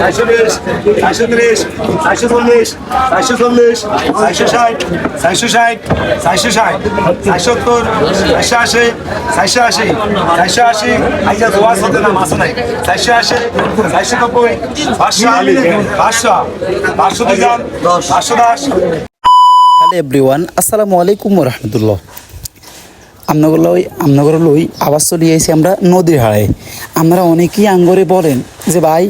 চারশো বিশ, চারশো তিরিশ, চারশো চল্লিশ চারশো চল্লিশ, চারশো ষাট চারশো ষাট চারশো ষাট, চারশো সত্তর, চারশো আশি চারশো আশি চারশো আশি আইজা দোয়া হতে না মাসে নাই? চারশো আশি, চারশো নব্বই, পাঁচশো পাঁচশো পাঁচশো দুই পাঁচশো দশ। হ্যালো এভরিওয়ান, আসসালামু আলাইকুম রহমতুল্লাহ আমনগর লই আমনগর লই আবার চলে আইছি আমরা নদীর হাড়ে। আমরা অনেকেই আঙ্গরে বলেন যে, ভাই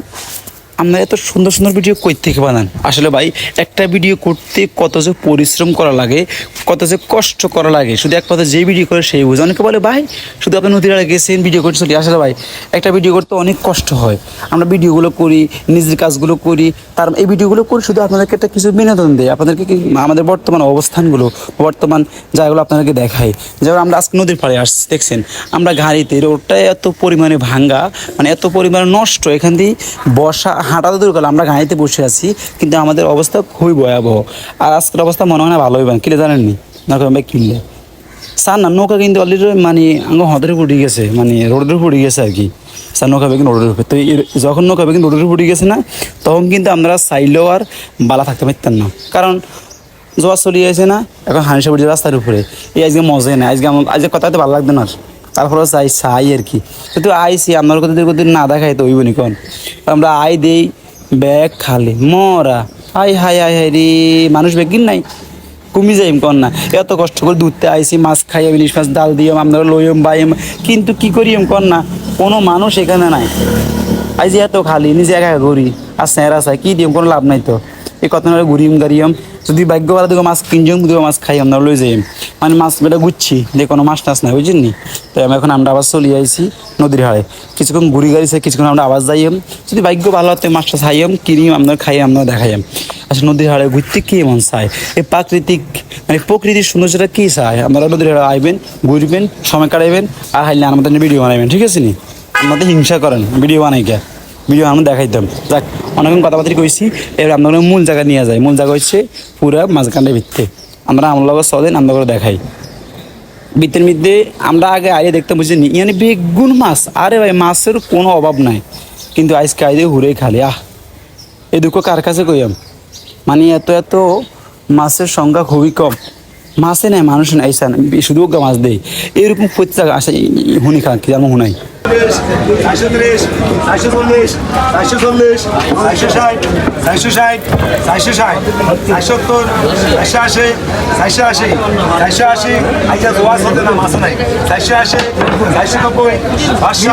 আপনারা এত সুন্দর সুন্দর ভিডিও কই থেকে বানান? আসলে ভাই, একটা ভিডিও করতে কত যে পরিশ্রম করা লাগে, কত যে কষ্ট করা লাগে, শুধু এক কথা যে ভিডিও করে সেই বুঝে। অনেকে বলে, ভাই, শুধু আপনি নদীর গেছেন ভিডিও করতে চলি আসলে ভাই, একটা ভিডিও করতে অনেক কষ্ট হয়। আমরা ভিডিওগুলো করি, নিজের কাজগুলো করি, তার এই ভিডিওগুলো করি, শুধু আপনাদেরকে একটা কিছু বিনোদন দেয়। আপনাদেরকে আমাদের বর্তমান অবস্থানগুলো, বর্তমান জায়গাগুলো আপনাদেরকে দেখাই যেমন আমরা আজকে নদীর পাড়ে আসছি, দেখছেন? আমরা গাড়িতে, রোডটা এত পরিমাণে ভাঙ্গা মানে এত পরিমাণে নষ্ট, এখান দিয়ে বসা হাঁটা তো দূর আমরা গাড়িতে বসে আছি, কিন্তু আমাদের অবস্থা খুবই ভয়াবহ। আর আজকের অবস্থা মনে হয় না ভালো হইবেন, কিলে জানেননি না? কিনলে স্যার না, নৌকা কিন্তু অলরেডি মানে আঙ্গ হদের পড়ে গেছে মানে রোডের পড়ে গেছে আর কি। স্যার, নৌকা বেগিন রোডের উপরে, তো যখন নৌকা বেগিন রোডের পড়ে গেছে না, তখন কিন্তু আমরা চাইলেও আর বালা থাকতে পারতাম না। কারণ জোয়ার চলে আছে না, এখন হানিসা পড়ছে রাস্তার উপরে, এই আজকে মজাই না আজকে আমার আজকে কথাতে ভালো লাগবে না। তারপরে চাই চাই আর কি। কিন্তু আইসি আমার কথা যদি না দেখাই তো ওইবনি কন আমরা আই দেই ব্যাগ খালি, মরা। আই, হাই হাই হাই রে, মানুষ বেগিন নাই? কমি যাইম কন না? এত কষ্ট করে দুধতে আইসি, মাছ খাইয়াম, ইলিশ মাছ ডাল দিয়াম আপনারা লইম বাইম কিন্তু কি করিম কন না? কোনো মানুষ এখানে নাই। আইজি এত খালি, নিজে একা ঘুরি। আর স্যার আছে, কি দিম কোনো লাভ নাই তো। এই কত না ঘুরিম গাড়িয়াম যদি ভাগ্য বাড়া দিকে মাছ কিনজম দুটো মাছ খাই আমরা লই যাইম। মানে মাছ বেটা গুচ্ছি, যে কোনো মাছ টাছ নাই বুঝছেন নি তো আমি এখন আমরা আবার চলে আইছি নদীর হাড়ে। কিছুক্ষণ ঘুরি গাড়িছে, কিছুক্ষণ আমরা আবার যাইম যদি ভাগ্য ভালো হতে মাছটা খাইয়াম, কিনিম আপনার খাই আমরা দেখাইম আচ্ছা নদীর হাড়ে ঘুরতে কি মন চায়? এই প্রাকৃতিক মানে প্রকৃতির সৌন্দর্যটা কী চায়? আপনারা নদীর হাড়ে আইবেন, ঘুরবেন, সময় কাটাইবেন, আর হাইলে আমাদের ভিডিও বানাইবেন, ঠিক আছে নি? আমাদের হিংসা করেন, ভিডিও বানাই ভিডিও আমরা দেখাইতাম। যাক, অনেকক্ষণ কথাবার্তা কইছি, এবার আপনাদের মূল জায়গা নিয়ে যায় মূল জায়গা হচ্ছে পুরা মাঝখানটা ভিত্তে। আমরা আমার লগর চলেন আমরা করে দেখাই। বৃত্তের মধ্যে আমরা আগে আইলে দেখতাম বুঝছি নি? মানে বেগুন মাছ। আরে ভাই, মাছের কোনো অভাব নাই। কিন্তু আজকে আইলে ঘুরে খালি, আহ! এই দুঃখ কার কাছে কইয়াম? মানে এত এত মাছের সংখ্যা খুবই কম। মাছে নাই, মানুষ নাই শুধু মাছ দেয় এরকম প্রত্যেক আসে হুনি খা কি জানো হুনাই। চারশো তিরিশ চারশো চল্লিশ চারশো চল্লিশ চারশো ষাট চারশো ষাট চারশো ষাট চারশো সত্তর চারশো আশি চারশো আশি চারশো আশি। আইজা দোয়া হতে না মাসে নাই? চারশো আশি চারশো নব্বই পাঁচশো।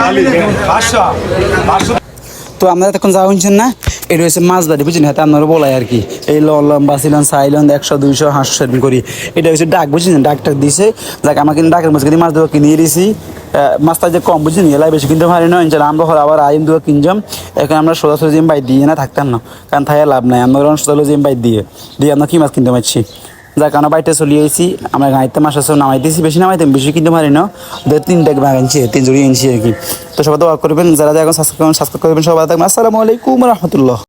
পাঁচশো পাঁচশো। তো আমরা তখন যাওয়া হচ্ছেন না? এটা হচ্ছে মাছ বাড়ি বুঝছেন হাতে আপনারা বলাই আর কি। এই লম বাসিলন সাইলন একশো, দুইশো হাঁসশো সেরকম করি। এটা হচ্ছে ডাক, বুঝছেন? ডাক টাক দিছে। যাক, আমাকে ডাকের মাঝখানে মাছ দেওয়া কিনে দিয়েছি মাছটা যে কম, বুঝছেন? এলাই বেশি কিনতে পারি না, ইনশাল্লাহ। আমরা হলে আবার আইম দেওয়া কিনজাম। এখন আমরা সোজা সোজা জিম বাই দিয়ে না থাকতাম না। কারণ থাকে লাভ নাই। আমরা সোজা জিম বাই দিয়ে। দিয়ে আমরা কি মাছ কিনতে পারছি? যাক কারণে বাড়িতে চলে আইছি। আমরা গাড়িতে মাছ আছে নামাইতেছি বেশি নামাইতাম বেশি কিন্তু পারি না। দু তিনটা ভাগ আনছি, তিন জুড়ি আনছি আর কি। তো সবাই দোয়া করবেন যারা যারা এখন সাবস্ক্রাইব সাবস্ক্রাইব করবেন সবাই থাকবেন আসসালামু আলাইকুম রহমতুল্লাহ।